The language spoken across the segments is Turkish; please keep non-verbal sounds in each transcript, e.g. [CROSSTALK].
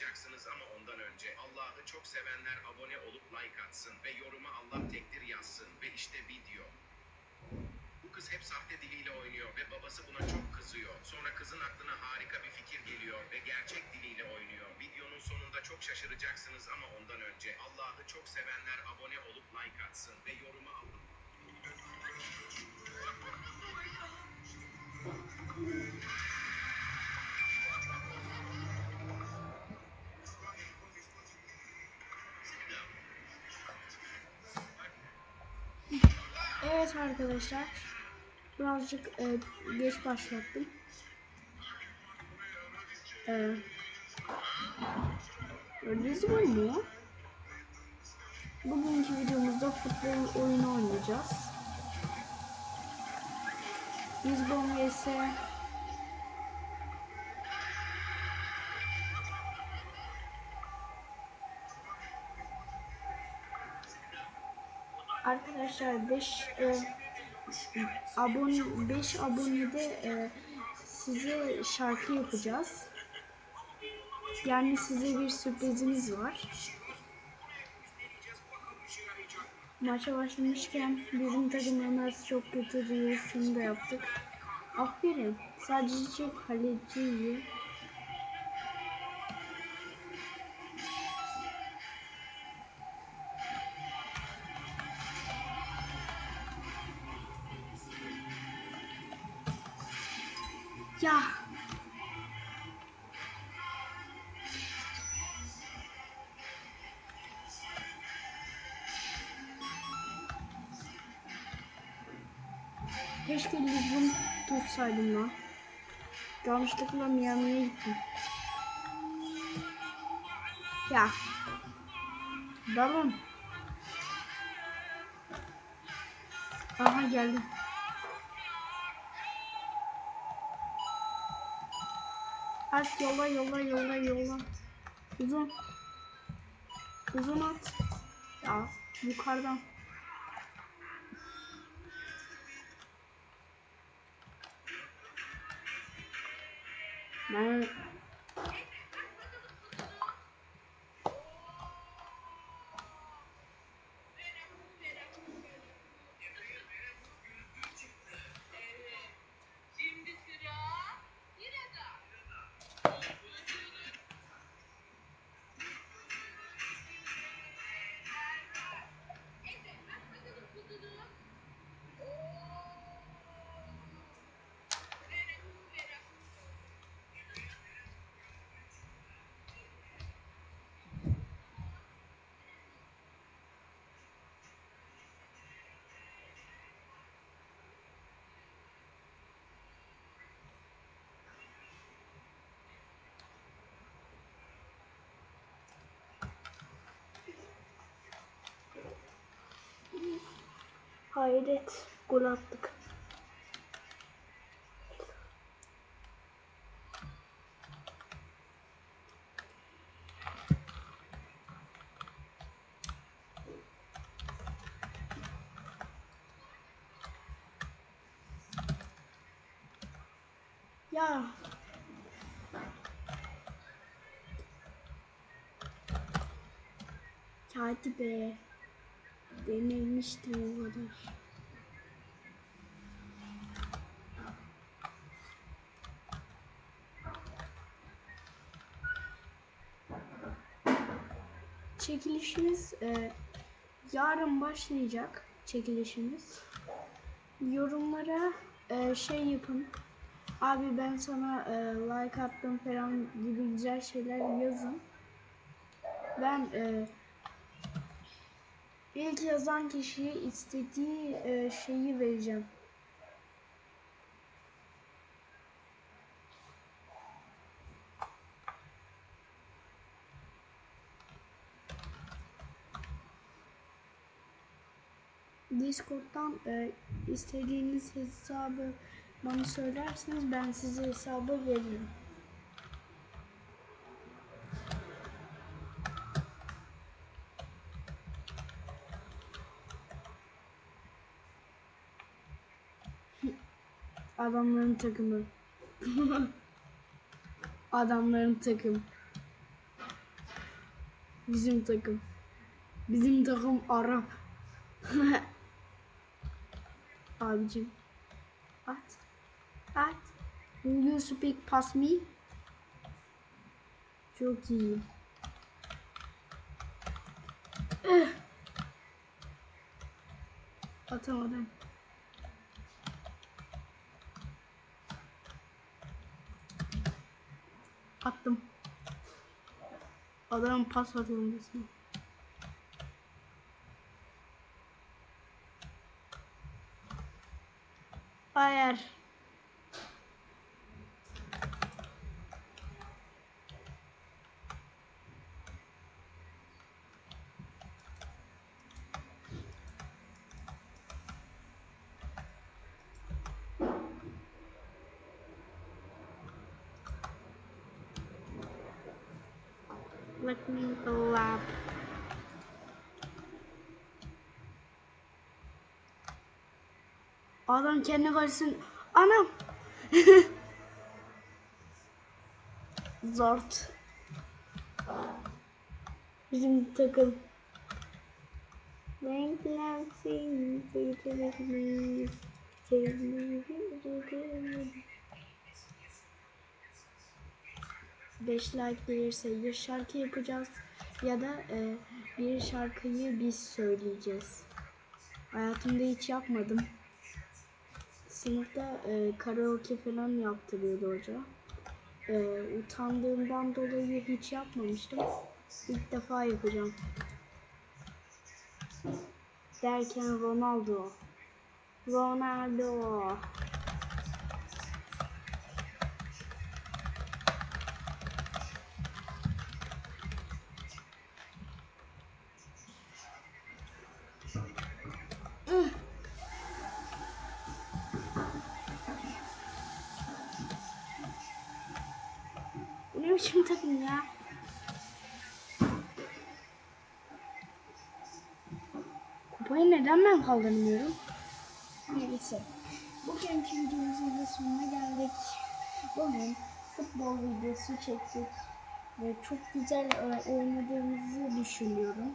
şaşıracaksınız ama ondan önce Allah'ı çok sevenler abone olup like atsın ve yoruma Allah tektir yazsın ve işte video. Bu kız hep sahte diliyle oynuyor ve babası buna çok kızıyor. Sonra kızın aklına harika bir fikir geliyor ve gerçek diliyle oynuyor. Videonun sonunda çok şaşıracaksınız ama ondan önce Allah'ı çok sevenler abone olup like atsın ve yoruma Allah. Evet arkadaşlar. Birazcık e, geç başlattım. E, Lisbon mu? Bugünkü videomuzda futbol oyunu oynayacağız. Lisbon vs Arkadaşlar 5 e, abone 5 abonede e, size şarkı yapacağız. Yani size bir sürprizimiz var. Maça başlamışken bizim takımlarımız çok kötü diye şunu da yaptık. Aferin. Sadece kaleci iyi. Ya. Keşke Lisbon tutsaydım lan. Yanlışlıkla Miami'ye gittim. Ya. Dalın. Aha geldim. At yola yola yola yola. Uzun. Uzun at. Ya yukarıdan. Ben hayret gol attık. Ya Hadi be. Denemiştim o kadar. Çekilişimiz e, yarın başlayacak çekilişimiz. Yorumlara e, şey yapın. Abi ben sana e, like attım falan gibi güzel şeyler yazın. Ben e, ilk yazan kişiye istediği e, şeyi vereceğim. Discord'dan e, istediğiniz hesabı bana söylerseniz ben size hesabı veririm. Adamların takımı. Adamların takım. Bizim takım. Bizim takım Arap. [LAUGHS] Abicim. At. At. Will you speak past me? Çok iyi. Atamadım. Attım. Adam pas atıyorum resmen. Hayır. Let me lap. Adam kendi karşısın. Anam. [LAUGHS] Zort. Bizim takım. Renklensin. Sevgilerimiz. Sevgilerimiz. 5 like gelirse ya şarkı yapacağız ya da e, bir şarkıyı biz söyleyeceğiz. Hayatımda hiç yapmadım. Sınıfta e, karaoke falan yaptırıyordu hoca. E, utandığımdan dolayı hiç yapmamıştım. İlk defa yapacağım. Derken Ronaldo. Ronaldo. Biçim takım ya? Kupayı neden ben kaldırmıyorum? Neyse. Bugünkü videomuzun da sonuna geldik. Bugün futbol videosu çektik. Ve çok güzel oynadığımızı düşünüyorum.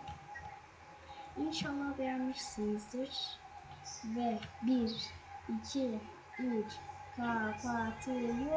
İnşallah beğenmişsinizdir. Ve 1, 2, 3 kapatıyorum.